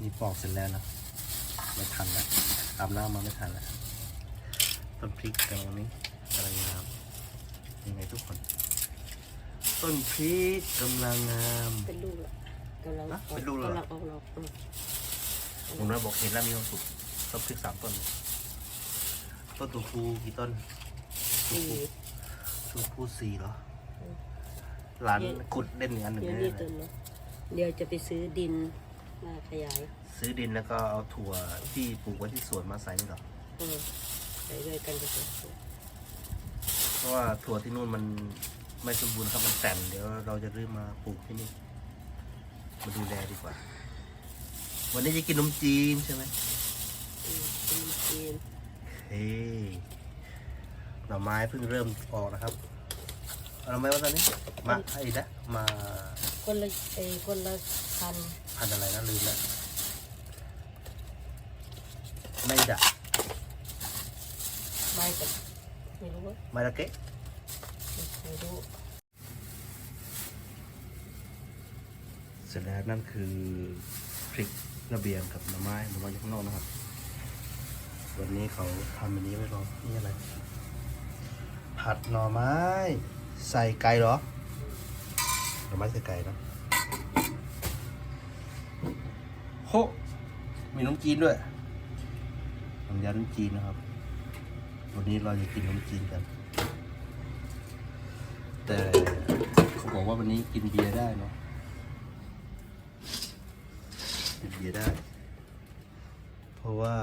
นี่ปอกเสร็จแล้วนะไม่ทันแล้วอาบน้ำมาไม่ทันแล้วต้นพริกกำลังนี้กำลังงามยังไงทุกคน ต้นพริกกำลังงามเป็นลูกละกำลังฮะเป็นลูกเหรอกำลังออกดอกอืมผมน้อยบอกเห็นแล้วมีความสุขต้นพริกสามต้น ต้นตัวฟูกี่ต้นสี่ตัวฟูสี่เหรออืมร้านกุดเล่นงานหนึ่งเดี๋ยวแน่นี้เลต้ยนนะเดี๋ยวจะไปซื้อดิน มาขยายซื้อดินแล้วก็เอาถั่วที่ปลูกไว้ที่สวนมาใส่นี่เหรอเออไปด้วยกันจะเสร็จเพราะว่าถั่วที่นู่นมันไม่สมบูรณ์ครับมันแตนเดี๋ยวเราจะรื้อมาปลูกที่นี่มาดูแลดีกว่า วันนี้จะกินนมจีนใช่ไหมอืมเป็นจีนเฮ้ยหน่อไม้เพิ่งเริ่มออกนะครับ เอาหน่อไม้ว่าตอนนี้มาไอ้นะมา คนละเอยคนละพันพันธุ์อะไรนะลืมแล้วไม่ดะไม้กับไม่รู้ว่าไม่ดะเกะไม่รู้ เสร็จแล้วนั่นคือพริกระเบียงกับหน่อไม้หน่อไม้อยู่ข้างนอกนะครับ วันนี้เขาทำอันนี้ไว้รอนี่อะไร ผัดหน่อไม้ ใส่ไก่เหรอหน่อไม้ใส่ไก่เนอะ โฮมีน้ำจีนด้วยน้ำยาน้ำจีนนะครับ วันนี้เราจะกินน้ำจีนกัน แต่เขาบอกว่าวันนี้กินเบียร์ได้เนาะกินเบียร์ได้ เพราะว่า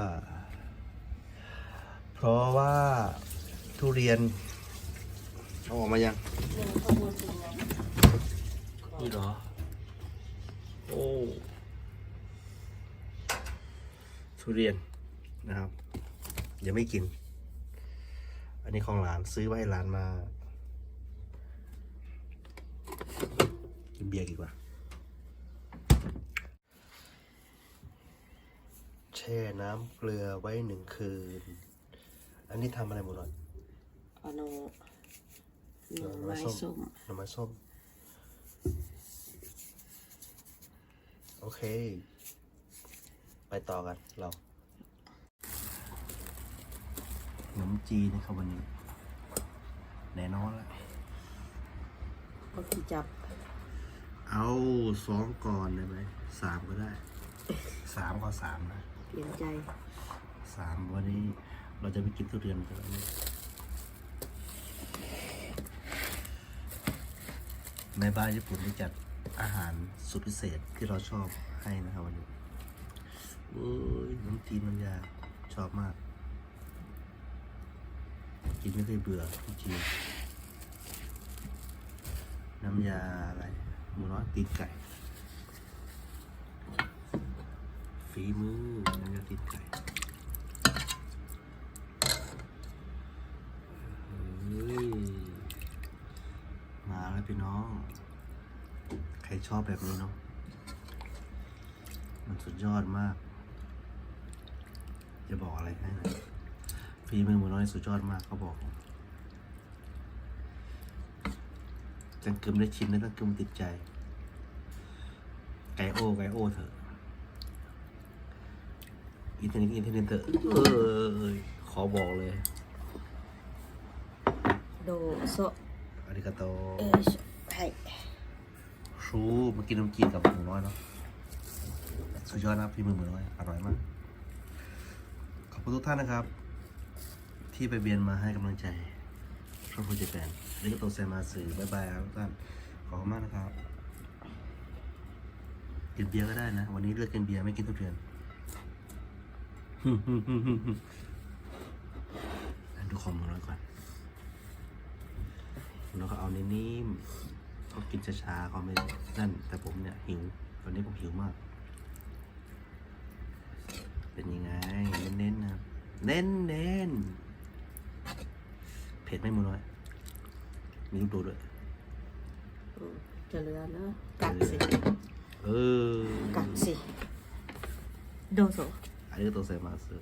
เพราะว่าทุเรียนเอาออกมายังเรื่องข้อมูลเป็นไงนี่เหรอ โอ้ ทุเรียนนะครับยังไม่กิน อันนี้ของหลานซื้อไว้ให้หลานมากินเบียร์ดีกว่า แช่น้ำเกลือไว้หนึ่งคืน อันนี้ทำอะไรหมดเลยเอาหน่อหน่อไม้ส้มหน่อไม้ส้ม โอเค ไปต่อกันเราขนมจีนนะครับวันนี้ แน่นอนแล้วก็คือจับ เอาสองก่อนได้ไหมสามก็ได้สามก็สามนะเปลี่ยนใจสามวันนี้เราจะไปกินทุเรียนกันแล้วนี่แม่บ้านญี่ปุ่นได้จัดอาหารสุดพิเศษที่เราชอบให้นะครับวันนี้ โอ้ยน้ำจีนมันยา ชอบมาก กินไม่เคยเบื่อน้ำจีนน้ำยาอะไรหมูน้อยตีนไก่ฝีมือน้ำยาตีนไก่เฮ้ยมาแล้วพี่น้อง ใครชอบแบบนี้เนาะมันสุดยอดมาก จะบอกอะไรให้นะฟีมือหมูน้อยสุดยอดมากเขาบอกจังกึมได้ชิมแล้วจังกึมติดใจ ไก่โอไก่โอเถอะ อินเทอร์เน็ตอินเทอร์เน็ตเถอะเอ้ยขอบอกเลย โดโซะอาริกาโตเอชให้ชูมากินนมจีนกับหมูน้อยเนาะสุดยอดนะพี่มือหมูน้อย อร่อยมากขอบ คุณทุกท่านนะครับ ที่ไปเบียนมาให้กำลังใจช่องโปรเจแปนอาริกาโตเซมาสื่อบายบายครับทุกท่าน ขอบคุณมากนะครับ กินเบียร์ก็ได้นะ วันนี้เลือกกินเบียร์ไม่กินทุเรียนดูของหมูน้อยก่อนแล้วก็เอานิ่มๆเขากินช้าๆเขาไม่นั่น แต่ผมเนี่ยหิว ตอนนี้ผมหิวมาก เป็นยังไง เน้นๆนะครับ เน้นเน้นๆเผ็ดไหมหมูน้อย มีลูกโดดด้วยอืมจะเหลือเนอะกัดสิเออ กัดสิโดโซะอันนี้ก็ตัวใส่มาซื้อ